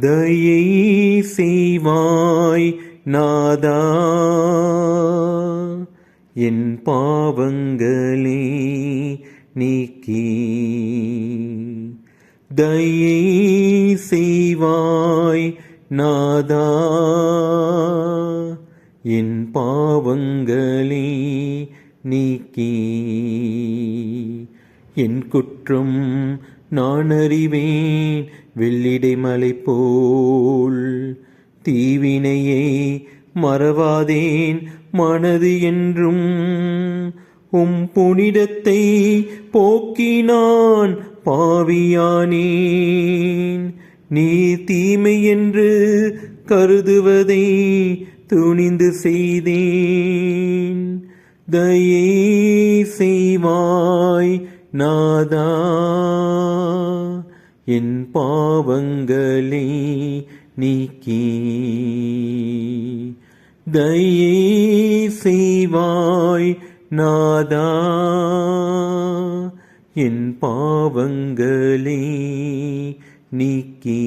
தயை செய்வாய் நாதா. என் பாவங்களே நீக்கி. தயை செய்வாய் நாதா. என் பாவங்களே நீக்கி. என் குற்றம் நான் அறிவேன் வெள்ளிடை மலை போல் தீவினையை மறவாதேன். மனது என்றும் உம் புனிதத்தை போக்கினான். பாவியானேன். நீ தீமை என்று கருதுவதை துணிந்து செய்தேன். தயை செய்வாய். நாதா என் பாவங்களை நீக்கி தயை செய்வாய் நாதா என் பாவங்களை நீக்கி